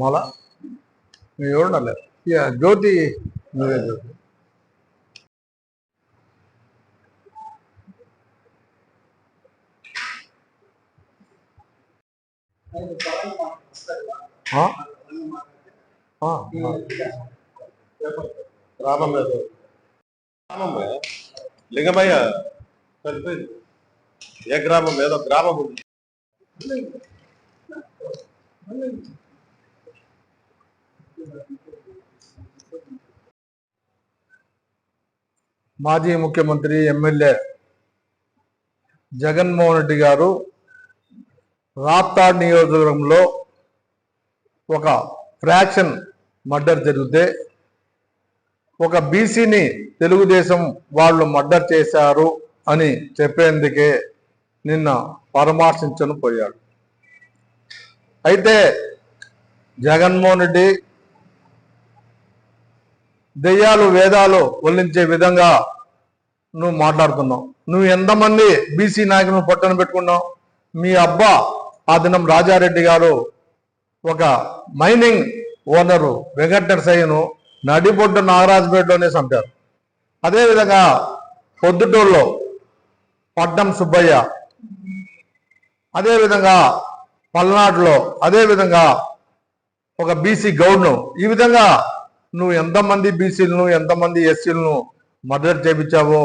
మళ్ళా నువ్వు ఎవరుండాలి ఇక జ్యోతి నువ్వే జ్యోతి ఆ? ఆ, ఆ. గ్రామం లేదు గ్రామం లింగమయ్య చనిపోయింది ఏ గ్రామం ఏదో గ్రామం ఉంది మాజీ ముఖ్యమంత్రి ఎమ్మెల్యే జగన్మోహన్ రెడ్డి గారు రాప్తాడ్ నియోజకవర్గంలో ఒక ఫ్రాక్షన్ మర్డర్ జరిగితే ఒక బీసీని తెలుగుదేశం వాళ్ళు మర్డర్ చేశారు అని చెప్పేందుకే నిన్న పరామర్శించను పోయాడు అయితే జగన్మోహన్ రెడ్డి దెయ్యాలు వేదాలు వల్లించే విధంగా నువ్వు మాట్లాడుతున్నావు. నువ్వు ఎంతమంది బీసీ నాయకులను పట్టణ పెట్టుకున్నావు? మీ అబ్బా ఆ దినం రాజారెడ్డి గారు ఒక మైనింగ్ ఓనరు వెంకటనరసయ్యను నడిబొడ్డు నాగరాజపేటలోనే చంపారు. అదేవిధంగా పొద్దుటూరులో పడ్డం సుబ్బయ్య అదేవిధంగా పల్నాడులో అదేవిధంగా ఒక బీసీ గౌడ్ను ఈ విధంగా నువ్వు ఎంతమంది బీసీలను ఎంతమంది ఎస్సీలను మర్డర్ చేపించావో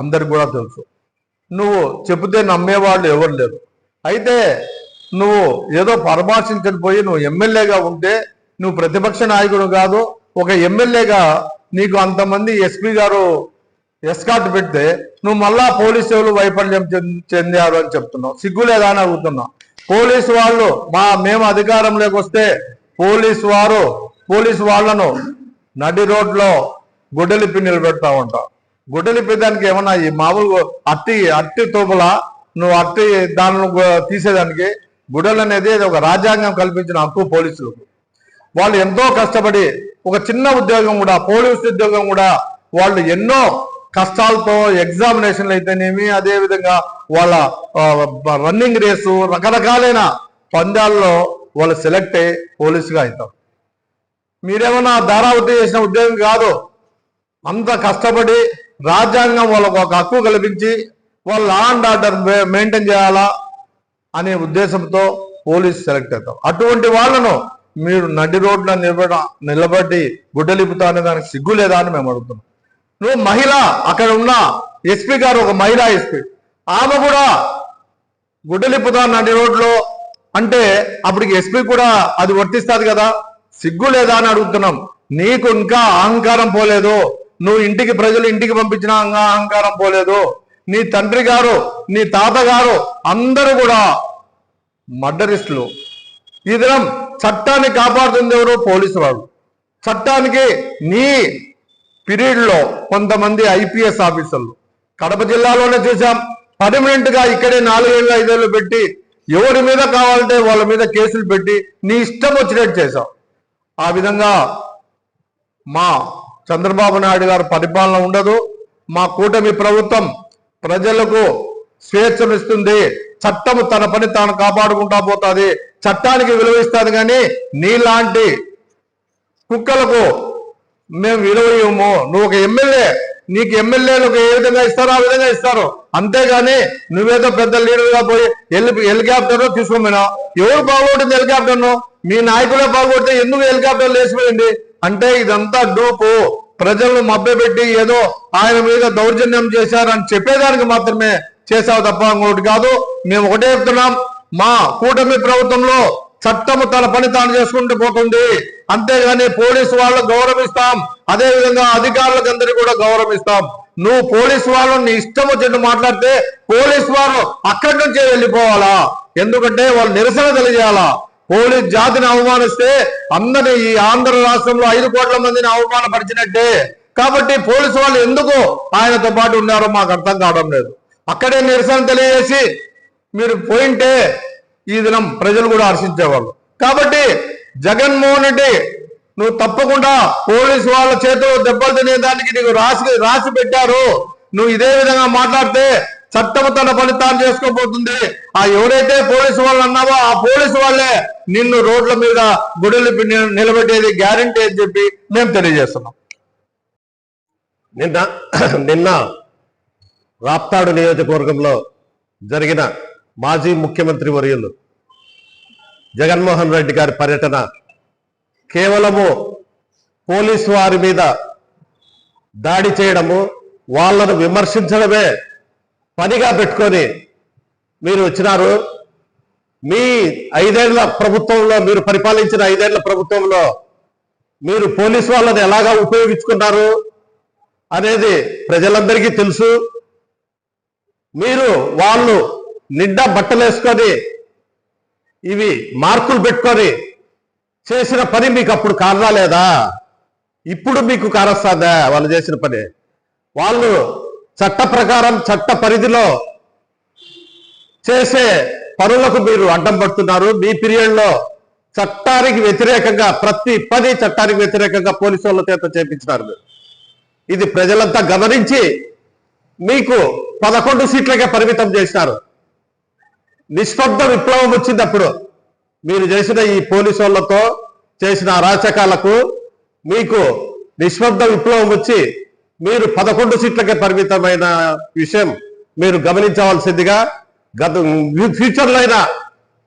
అందరికి కూడా తెలుసు. నువ్వు చెబితే నమ్మేవాళ్ళు ఎవరు లేరు. అయితే నువ్వు ఏదో పరామర్శించని పోయి నువ్వు ఎమ్మెల్యేగా ఉంటే నువ్వు ప్రతిపక్ష నాయకుడు కాదు ఒక ఎమ్మెల్యేగా నీకు అంతమంది ఎస్పీ గారు ఎస్కాట్ పెడితే నువ్వు మళ్ళా పోలీసు సేవలు వైఫల్యం చెందారు అని చెప్తున్నావు. సిగ్గులేదా అని అడుగుతున్నా. పోలీసు వాళ్ళు మా మేము అధికారంలోకి వస్తే పోలీసు వారు పోలీసు వాళ్ళను నడి రోడ్లో గుడ్డలిప్పి నిలబెడతా ఉంటాం. గుడ్డలిప్పి దానికి ఏమన్నా ఈ మామూలు అట్టి అట్టి తోపుల నువ్వు అట్టి దానిని తీసేదానికి గుడ్డలు అనేది ఒక రాజ్యాంగం కల్పించిన హక్కు పోలీసులకు. వాళ్ళు ఎంతో కష్టపడి ఒక చిన్న ఉద్యోగం కూడా పోలీస్ ఉద్యోగం కూడా వాళ్ళు ఎన్నో కష్టాలతో ఎగ్జామినేషన్లు అయితేనేమి అదేవిధంగా వాళ్ళ రన్నింగ్ రేసు రకరకాలైన పందాల్లో వాళ్ళు సెలెక్ట్ అయ్యి పోలీసుగా అవుతారు మీరేమన్నా ధారావతి చేసిన ఉద్యోగం కాదు. అంత కష్టపడి రాజ్యాంగం వాళ్ళకు ఒక హక్కు కల్పించి వాళ్ళు లా అండ్ ఆర్డర్ మెయింటైన్ చేయాలా అనే ఉద్దేశంతో పోలీస్ సెలెక్ట్ అవుతాం. అటువంటి వాళ్ళను మీరు నడి రోడ్ల నిలబడ నిలబడి గుడ్డలిపుతా అనే దానికి సిగ్గు లేదా అని మేము అడుగుతున్నాం. నువ్వు మహిళ అక్కడ ఉన్న ఎస్పీ గారు ఒక మహిళా ఎస్పీ. ఆమె కూడా గుడ్డలిపుతా నడి రోడ్లో అంటే అప్పటికి ఎస్పీ కూడా అది వర్తిస్తుంది కదా. సిగ్గు లేదా అని అడుగుతున్నాం. నీకు ఇంకా అహంకారం పోలేదు. నువ్వు ఇంటికి ప్రజలు ఇంటికి పంపించిన అహంకారం పోలేదు. నీ తండ్రి గారు నీ తాతగారు అందరూ కూడా మర్డరిస్టులు. ఈ దినం చట్టాన్ని కాపాడుతుంది ఎవరు? పోలీసు వాళ్ళు చట్టానికి నీ పీరియడ్లో కొంతమంది ఐపీఎస్ ఆఫీసర్లు. కడప జిల్లాలోనే చూసాం పర్మనెంట్గా ఇక్కడే నాలుగేళ్ళు ఐదేళ్ళు పెట్టి ఎవరి మీద కావాలంటే వాళ్ళ మీద కేసులు పెట్టి నీ ఇష్టం వచ్చినట్టు చేశావు. ఆ విధంగా మా చంద్రబాబు నాయుడు గారు పరిపాలన ఉండదు. మా కూటమి ప్రభుత్వం ప్రజలకు స్వేచ్ఛనిస్తుంది. చట్టం తన పని తాను కాపాడుకుంటా పోతుంది. చట్టానికి విలువ ఇస్తుంది కానీ నీలాంటి కుక్కలకు మేము విలువ ఇవ్వము. నువ్వు ఒక ఎమ్మెల్యే నీకు ఎమ్మెల్యేలకు ఏ విధంగా ఇస్తారో ఆ విధంగా ఇస్తారు. అంతేగాని నువ్వేదో పెద్ద లీడర్గా పోయి హెలి హెలికాప్టర్ తీసుకోమన్నా ఎవరు బాగొట్టింది హెలికాప్టర్ మీ నాయకులే బాగొడితే ఎందుకు హెలికాప్టర్లు వేసిపోయింది? అంటే ఇదంతా డూపు ప్రజలను మభ్యపెట్టి ఏదో ఆయన మీద దౌర్జన్యం చేశారని చెప్పేదానికి మాత్రమే చేశావు తప్ప ఇంకోటి కాదు. మేము ఒకటే చెప్తున్నాం. మా కూటమి ప్రభుత్వంలో చట్టము తన పని తాను చేసుకుంటూ పోతుంది. అంతేగాని పోలీసు వాళ్ళు గౌరవిస్తాం. అదే విధంగా అధికారులకు అందరికీ కూడా గౌరవిస్తాం. నువ్వు పోలీసు వాళ్ళు నీ ఇష్టం వచ్చినట్టు మాట్లాడితే పోలీసు వారు అక్కడి నుంచే వెళ్ళిపోవాలా? ఎందుకంటే వాళ్ళు నిరసన తెలియజేయాలా? పోలీస్ జాతిని అవమానిస్తే అందరినీ ఈ ఆంధ్ర రాష్ట్రంలో ఐదు కోట్ల మందిని అవమానపరిచినట్టే. కాబట్టి పోలీసు వాళ్ళు ఎందుకు ఆయనతో పాటు ఉన్నారో మాకు అర్థం కావడం లేదు. అక్కడే నిరసన తెలియజేసి మీరు పోయింటే ఈ దినం ప్రజలు కూడా హర్షించేవాళ్ళు. కాబట్టి జగన్మోహన్ రెడ్డి నువ్వు తప్పకుండా పోలీసు వాళ్ళ చేతిలో దెబ్బలు తినేదానికి నీకు రాసి రాసి పెట్టారు. నువ్వు ఇదే విధంగా మాట్లాడితే చట్టం తన ఫలితాలు చేసుకోబోతుంది. ఆ ఎవరైతే పోలీసు వాళ్ళు అన్నావో ఆ పోలీసు వాళ్ళే నిన్ను రోడ్ల మీద గుడిలు నిలబెట్టేది గ్యారంటీ అని చెప్పి మేము తెలియజేస్తున్నాం. నిన్న నిన్న రాప్తాడు నియోజకవర్గంలో జరిగిన మాజీ ముఖ్యమంత్రి వర్యులు జగన్మోహన్ రెడ్డి గారి పర్యటన కేవలము పోలీసు వారి మీద దాడి చేయడము వాళ్ళను విమర్శించడమే పనిగా పెట్టుకొని మీరు వచ్చినారు. మీ ఐదేళ్ళ ప్రభుత్వంలో మీరు పరిపాలించిన ఐదేళ్ళ ప్రభుత్వంలో మీరు పోలీసు వాళ్ళని ఎలాగా ఉపయోగించుకున్నారు అనేది ప్రజలందరికీ తెలుసు. మీరు వాళ్ళు నిండా బట్టలేసుకొని ఇవి మార్కులు పెట్టుకొని చేసిన పని మీకు అప్పుడు కారాలేదా ఇప్పుడు మీకు కారస్తుందా వాళ్ళు చేసిన పని. వాళ్ళు చట్ట ప్రకారం చట్ట పరిధిలో చేసే పనులకు మీరు అడ్డం పడుతున్నారు. మీ పీరియడ్లో చట్టానికి వ్యతిరేకంగా ప్రతి పని చట్టానికి వ్యతిరేకంగా పోలీసు వాళ్ళ చేత చేపించినారు మీరు. ఇది ప్రజలంతా గమనించి మీకు పదకొండు సీట్లకే పరిమితం చేసినారు. నిష్పబ్ద విప్లవం వచ్చింది అప్పుడు మీరు చేసిన ఈ పోలీసు వాళ్ళతో చేసిన అరాచకాలకు మీకు నిష్పబ్ద విప్లవం వచ్చి మీరు పదకొండు సీట్లకే పరిమితమైన విషయం మీరు గమనించవలసిందిగా గత ఫ్యూచర్లో అయినా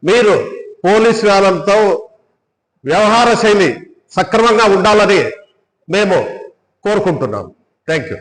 మీరు పోలీస్ వాళ్ళతో వ్యవహార శైలి సక్రమంగా ఉండాలని మేము కోరుకుంటున్నాం థ్యాంక్ యూ.